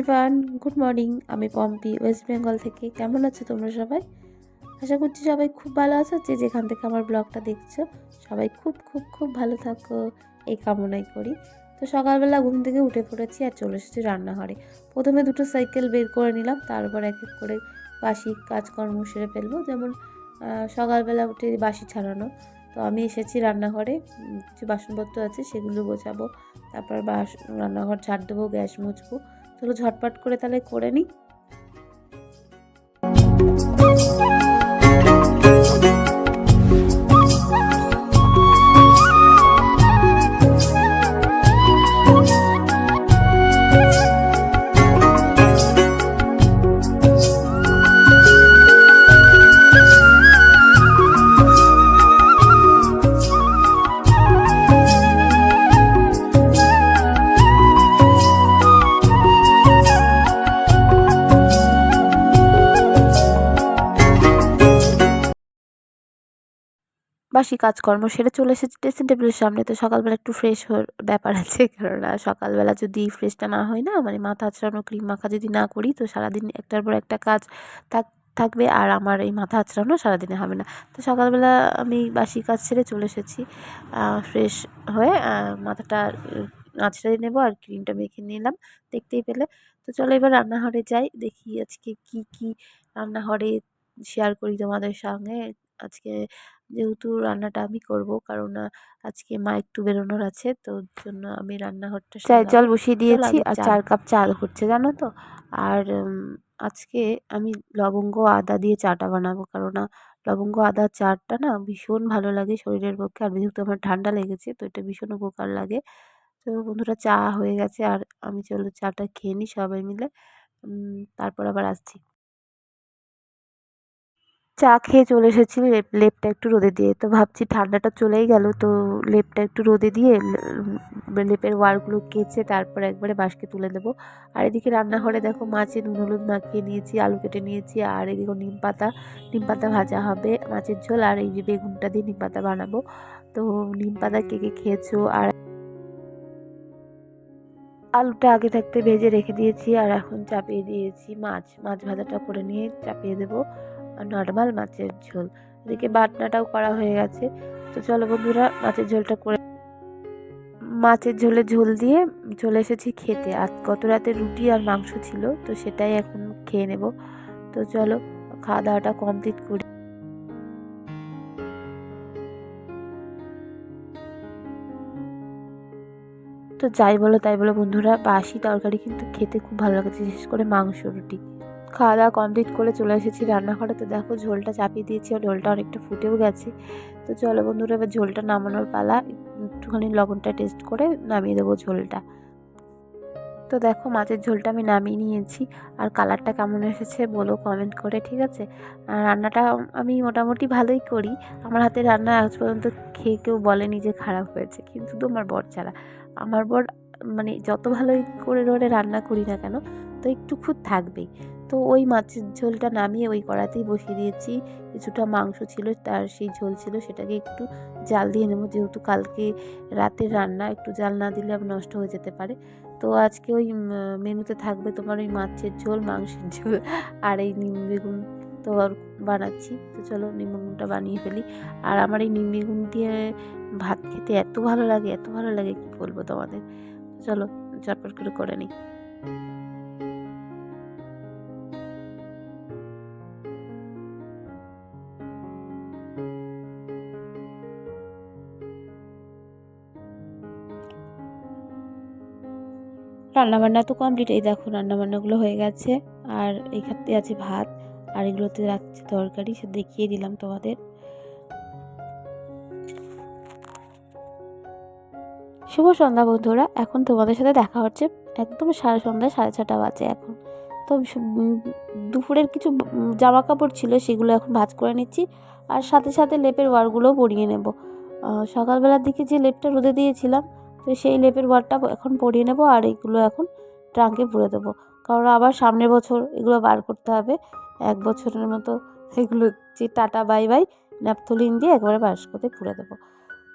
Everyone good morning আমি Pompi West Bengal থেকে। কেমন আছো তোমরা সবাই? আশা করছি সবাই খুব ভালো আছো। যে যেখান থেকে আমার ব্লগটা দেখছ, সবাই খুব খুব খুব ভালো থাকো। এই কামনাই করি। তো সকালবেলা ঘুম থেকে উঠে পড়েছি আর চলে এসেছি রান্নাঘরে। প্রথমে দুটো সাইকেল বের করে নিলাম, তারপর এক এক করে বাসি কাজকর্ম সেরে ফেলব। যেমন সকালবেলা উঠে বাসি ছাড়ানো। তো আমি এসেছি রান্নাঘরে কিছু বাসনপত্র আছে সেগুলো গোছাবো। তারপর বাস, রান্নাঘর ঝাড় দেবো, গ্যাস মুছবো। চলো ঝটপট করে তাহলে করে নিই। বাসি কাজকর্ম, সেটা চলে এসেছি ড্রেসিং টেবিলের সামনে। তো সকালবেলা একটু ফ্রেশ হওয়ার ব্যাপার আছে, কেননা সকালবেলা যদি ফ্রেশটা না হয় না মানে মাথা আঁচড়ানো ক্রিম মাখা যদি না করি, তো সারাদিন একটার পর একটা কাজ থাক, থাকবে, আর আমার এই মাথা আঁচড়ানো সারাদিনে হবে না। তো সকালবেলা আমি বাসি কাজ ছেড়ে চলে এসেছি ফ্রেশ হয়ে মাথাটা আঁচড়ে নেব আর ক্রিমটা মেখে নিলাম দেখতেই পেলে। তো চলো এবার রান্নাঘরে যাই, দেখি আজকে কি কি রান্নাঘরে শেয়ার করি তোমাদের সঙ্গে। আজকে যেহেতু রান্নাটা আমি করব কারণ আজকে মা একটু বেরোনোর আছে তো ওর জন্য আমি রান্নাঘরটা চায়ের জল বসিয়ে দিয়েছি আর চার কাপ চা হচ্ছে জানো তো? আর আজকে আমি লবঙ্গ আদা দিয়ে চাটা বানাবো কারণ লবঙ্গ আদা চাটা না ভীষণ ভালো লাগে শরীরের পক্ষে আর যেহেতু আমার ঠান্ডা লেগেছে তো এটা ভীষণ উপকার লাগে। তো বন্ধুরা চা হয়ে গেছে আর আমি চলো চাটা খেয়ে নিই সবাই মিলে তারপর আবার আসছি। চা খেয়ে চলে এসেছি, লেপ, লেপটা একটু রোদে দিয়ে। তো ভাবছি ঠান্ডাটা চলেই গেল, তো লেপটা একটু রোদে দিয়ে লেপের ওয়ারগুলো কেচে তারপর একবারে বাঁশকে তুলে দেবো আর এদিকে রান্নাঘরে দেখো মাছে নুন, হলুদ মাখিয়ে নিয়েছি, আলু কেটে নিয়েছি, আর এদিকে নিম পাতা নিম পাতা ভাজা হবে মাছের ঝোল, আর এই যে বেগুনটা দিয়ে নিম পাতা বানাবো। তো নিম পাতা কে কে খেয়েছো? আর আলুটা আগে থাকতে ভেজে রেখে দিয়েছি, আর এখন চাপিয়ে দিয়েছি মাছ। মাছ ভাজাটা করে নিয়ে চাপিয়ে দেবো। নর্মাল মাছের ঝোল। এদিকে বাটনাটাও করা হয়ে গেছে। তো চলো বন্ধুরা, মাছের ঝোলটা করে মাছের ঝোলে ঝোল দিয়ে চলে এসেছি খেতে। আর গত রাতে রুটি আর মাংস ছিল, তো সেটাই এখন খেয়ে নেব। তো চলো খাওয়া দাওয়াটা কমপ্লিট করি। তো যাই বলো, তাই বলো বন্ধুরা, বাসি তরকারি কিন্তু খেতে খুব ভালো লাগছে বিশেষ করে মাংস রুটি। খাওয়া দাওয়া কমপ্লিট করে চলে এসেছি রান্নাঘরে তো দেখো ঝোলটা চাপিয়ে দিয়েছি আর ঝোলটা অনেকটা ফুটেও গেছে। তো চলো বন্ধুরা, এবার ঝোলটা নামানোর পালা। একটুখানি লবণটা টেস্ট করে নামিয়ে দেবো ঝোলটা। তো দেখো মাছের ঝোলটা আমি নামিয়ে নিয়েছি। আর কালারটা কেমন এসেছে বলো কমেন্ট করে, ঠিক আছে? আর রান্নাটা আমি মোটামুটি ভালোই করি। আমার হাতে রান্না আজ পর্যন্ত খেয়ে কেউ বলেনি যে খারাপ হয়েছে। কিন্তু তো আমার বর ছাড়া। আমার বর মানে যত ভালোই করে ধরে রান্না করি না কেন, তো একটু খুঁত থাকবেই। তো ওই মাছের ঝোলটা নামিয়ে ওই কড়াতেই বসিয়ে দিয়েছি। কিছুটা মাংস ছিল, তার সেই ঝোল ছিল, সেটাকে একটু জাল দিয়ে নেব। যেহেতু কালকে রাতের রান্না, একটু জাল না দিলে নষ্ট হয়ে যেতে পারে। তো আজকে ওই মেনুতে থাকবে তোমার ওই মাছের ঝোল, মাংসের ঝোল আর এই নিম বেগুন তো আর বানাচ্ছি। তো চলো নিম বেগুনটা বানিয়ে ফেলি। আর আমার এই নিম বেগুন দিয়ে ভাত খেতে এত ভালো লাগে, এত ভালো লাগে, কি বলব তোমাদের? চলো চটপট করে করে নিই। রান্নাবান্না তো কমপ্লিট এই দেখো রান্নাবান্নাগুলো হয়ে গেছে। আর এখানে আছে ভাত, আর এগুলোতে রাখছি তরকারি। সে দেখিয়ে দিলাম তোমাদের। শুভ সন্ধ্যা বন্ধুরা, এখন তোমাদের সাথে দেখা হচ্ছে একদম সাড়ে সন্ধ্যা সাড়ে ছটা বাজে এখন। তো দুপুরের কিছু জামা কাপড় ছিল সেগুলো এখন ভাজ করে নিচ্ছি। আর সাথে সাথে লেপের ওয়ারগুলোও পরিয়ে নেব। সকালবেলার দিকে যে লেপটা রোদে দিয়েছিলাম তো সেই লেপের ওয়ারটা এখন পরিয়ে নেব আর এইগুলো এখন ট্রাঙ্কে পুরে দেবো। কারণ আবার সামনের বছর এগুলো বার করতে হবে। এক বছরের মতো এগুলো যে টাটা, বাই বাই, ন্যাপথলিন দিয়ে একবারে বাস করতে পুরে দেবো।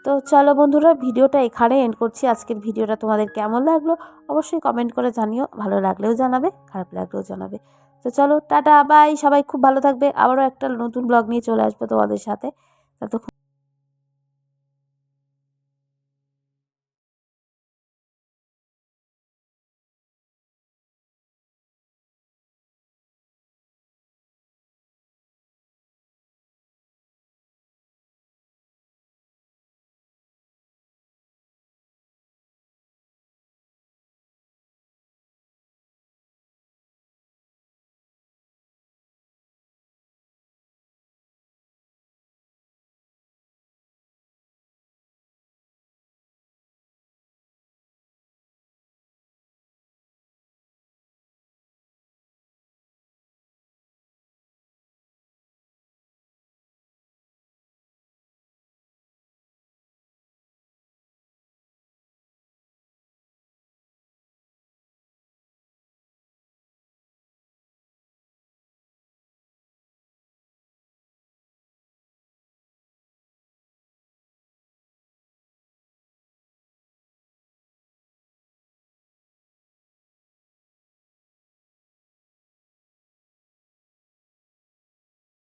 তো চলো বন্ধুরা, ভিডিওটা এখানে এন্ড করছি। আজকের ভিডিওটা তোমাদের কেমন লাগল অবশ্যই কমেন্ট করে জানিও। ভালো লাগলেও জানাবে, খারাপ লাগলেও জানাবে। তো চলো, টাটা, বাই, সবাই খুব ভালো থাকবে। আবারও একটা নতুন ব্লগ নিয়ে চলে আসব তোমাদের সাথে। ততক্ষণ